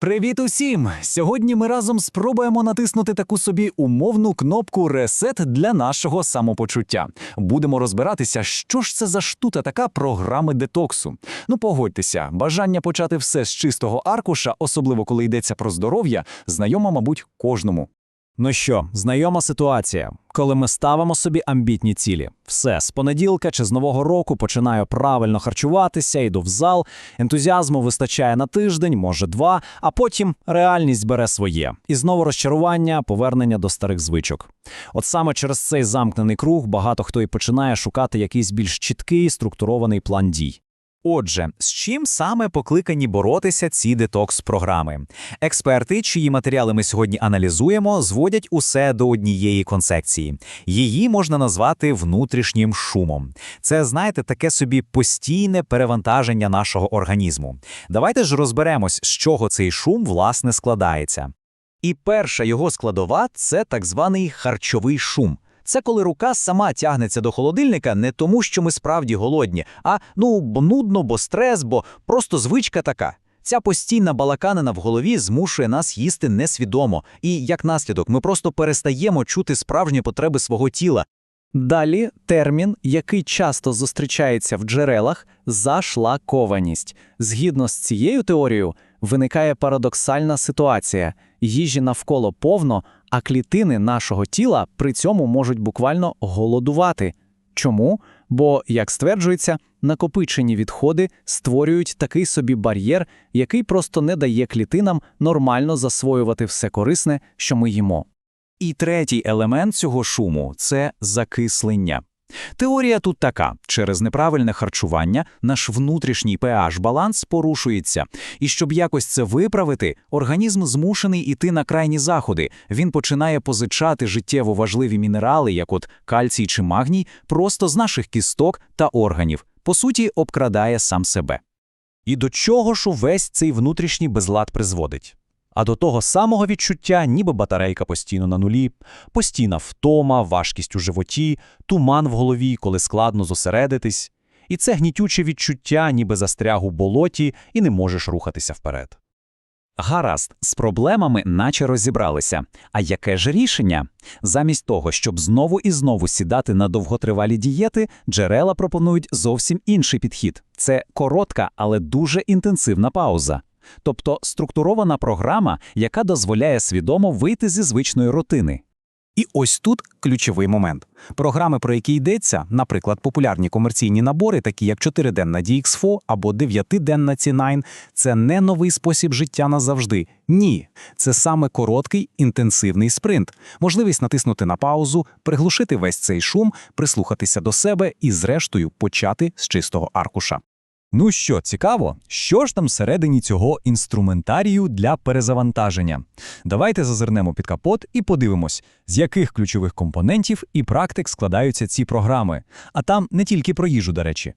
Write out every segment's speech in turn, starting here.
Привіт усім! Сьогодні ми разом спробуємо натиснути таку собі умовну кнопку Ресет для нашого самопочуття. Будемо розбиратися, що ж це за штута така програми детоксу. Ну погодьтеся, бажання почати все з чистого аркуша, особливо коли йдеться про здоров'я, знайомо, мабуть, кожному. Ну що, знайома ситуація, коли ми ставимо собі амбітні цілі. Все, з понеділка чи з нового року починаю правильно харчуватися, йду в зал, ентузіазму вистачає на тиждень, може два, а потім реальність бере своє. І знову розчарування, повернення до старих звичок. От саме через цей замкнений круг багато хто і починає шукати якийсь більш чіткий, структурований план дій. Отже, з чим саме покликані боротися ці детокс-програми? Експерти, чиї матеріали ми сьогодні аналізуємо, зводять усе до однієї концепції. Її можна назвати внутрішнім шумом. Це, знаєте, таке собі постійне перевантаження нашого організму. Давайте ж розберемось, з чого цей шум власне складається. І перша його складова це так званий харчовий шум. Це коли рука сама тягнеться до холодильника не тому, що ми справді голодні, а ну бо нудно, бо стрес, бо просто звичка така. Ця постійна балаканина в голові змушує нас їсти несвідомо, і як наслідок, ми просто перестаємо чути справжні потреби свого тіла. Далі термін, який часто зустрічається в джерелах зашлакованість. Згідно з цією теорією, виникає парадоксальна ситуація: їжі навколо повно, а клітини нашого тіла при цьому можуть буквально голодувати. Чому? Бо, як стверджується, накопичені відходи створюють такий собі бар'єр, який просто не дає клітинам нормально засвоювати все корисне, що ми їмо. І третій елемент цього шуму це закислення. Теорія тут така: через неправильне харчування наш внутрішній pH баланс порушується, і щоб якось це виправити, організм змушений іти на крайні заходи. Він починає позичати життєво важливі мінерали, як от кальцій чи магній, просто з наших кісток та органів. По суті, обкрадає сам себе. І до чого ж увесь цей внутрішній безлад призводить? А до того самого відчуття, ніби батарейка постійно на нулі, постійна втома, важкість у животі, туман в голові, коли складно зосередитись. І це гнітюче відчуття, ніби застряг у болоті, і не можеш рухатися вперед. Гаразд, з проблемами наче розібралися. А яке ж рішення? Замість того, щоб знову і знову сідати на довготривалі дієти, джерела пропонують зовсім інший підхід. Це коротка, але дуже інтенсивна пауза. Тобто структурована програма, яка дозволяє свідомо вийти зі звичної рутини. І ось тут ключовий момент. Програми, про які йдеться, наприклад, популярні комерційні набори, такі як 4-денна DXFO або 9-денна C9, це не новий спосіб життя назавжди. Ні, це саме короткий інтенсивний спринт, можливість натиснути на паузу, приглушити весь цей шум, прислухатися до себе і, зрештою, почати з чистого аркуша. Ну що, цікаво, що ж там всередині цього інструментарію для перезавантаження? Давайте зазирнемо під капот і подивимось, з яких ключових компонентів і практик складаються ці програми. А там не тільки про їжу, до речі.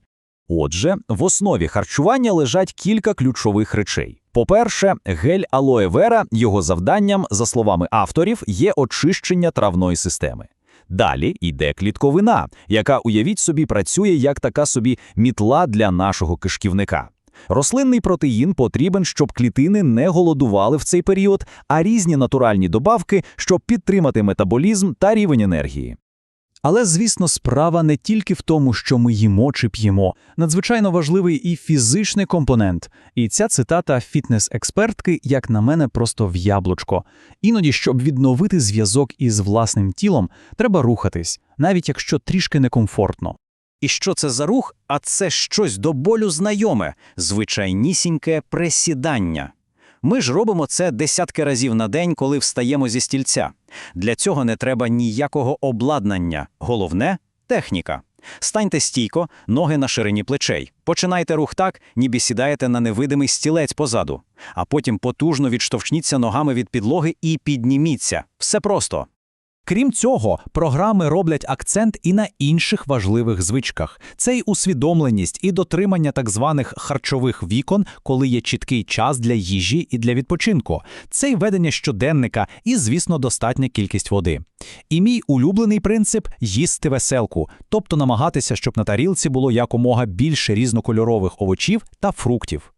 Отже, в основі харчування лежать кілька ключових речей. По-перше, гель алоe вера, його завданням, за словами авторів, є очищення травної системи. Далі йде клітковина, яка, уявіть собі, працює як така собі мітла для нашого кишківника. Рослинний протеїн потрібен, щоб клітини не голодували в цей період, а різні натуральні добавки, щоб підтримати метаболізм та рівень енергії. Але, звісно, справа не тільки в тому, що ми їмо чи п'ємо. Надзвичайно важливий і фізичний компонент. І ця цитата фітнес-експертки, як на мене, просто в яблучко. Іноді, щоб відновити зв'язок із власним тілом, треба рухатись, навіть якщо трішки некомфортно. І що це за рух? А це щось до болю знайоме, звичайнісіньке присідання. Ми ж робимо це десятки разів на день, коли встаємо зі стільця. Для цього не треба ніякого обладнання. Головне техніка. Станьте стійко, ноги на ширині плечей. Починайте рух так, ніби сідаєте на невидимий стілець позаду. А потім потужно відштовхніться ногами від підлоги і підніміться. Все просто. Крім цього, програми роблять акцент і на інших важливих звичках: це й усвідомленість і дотримання так званих харчових вікон, коли є чіткий час для їжі і для відпочинку, це й ведення щоденника і, звісно, достатня кількість води. І мій улюблений принцип їсти веселку, тобто намагатися, щоб на тарілці було якомога більше різнокольорових овочів та фруктів.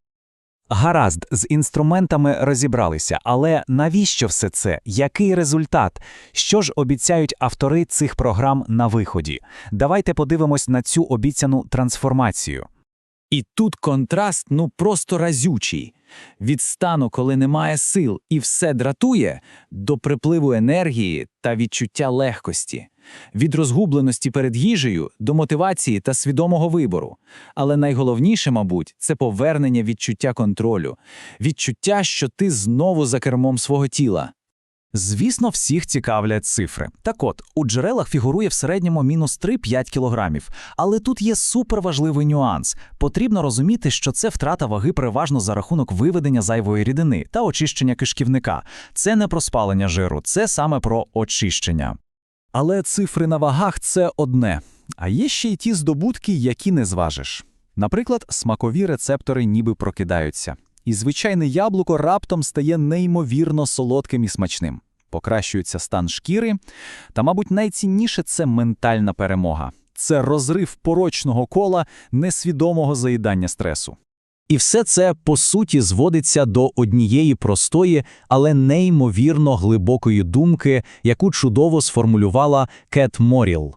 Гаразд, з інструментами розібралися, але навіщо все це? Який результат? Що ж обіцяють автори цих програм на виході? Давайте подивимось на цю обіцяну трансформацію. І тут контраст ну просто разючий. Від стану, коли немає сил і все дратує, до припливу енергії та відчуття легкості. Від розгубленості перед їжею до мотивації та свідомого вибору. Але найголовніше, мабуть, це повернення відчуття контролю, відчуття, що ти знову за кермом свого тіла. Звісно, всіх цікавлять цифри. Так от, у джерелах фігурує в середньому мінус 3-5 кілограмів. Але тут є суперважливий нюанс. Потрібно розуміти, що це втрата ваги переважно за рахунок виведення зайвої рідини та очищення кишківника. Це не про спалення жиру, це саме про очищення. Але цифри на вагах це одне. А є ще й ті здобутки, які не зважиш. Наприклад, смакові рецептори ніби прокидаються. І звичайне яблуко раптом стає неймовірно солодким і смачним. Покращується стан шкіри, та, мабуть, найцінніше це ментальна перемога. Це розрив порочного кола несвідомого заїдання стресу. І все це, по суті, зводиться до однієї простої, але неймовірно глибокої думки, яку чудово сформулювала Кет Моріл.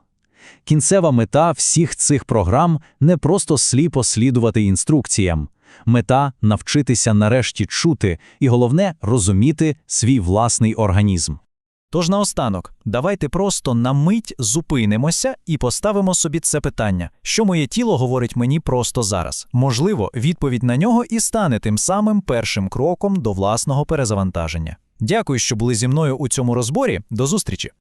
Кінцева мета всіх цих програм не просто сліпо слідувати інструкціям. Мета – навчитися нарешті чути і, головне, розуміти свій власний організм. Тож наостанок, давайте просто на мить зупинимося і поставимо собі це питання, що моє тіло говорить мені просто зараз. Можливо, відповідь на нього і стане тим самим першим кроком до власного перезавантаження. Дякую, що були зі мною у цьому розборі. До зустрічі!